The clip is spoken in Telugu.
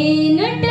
ఏనట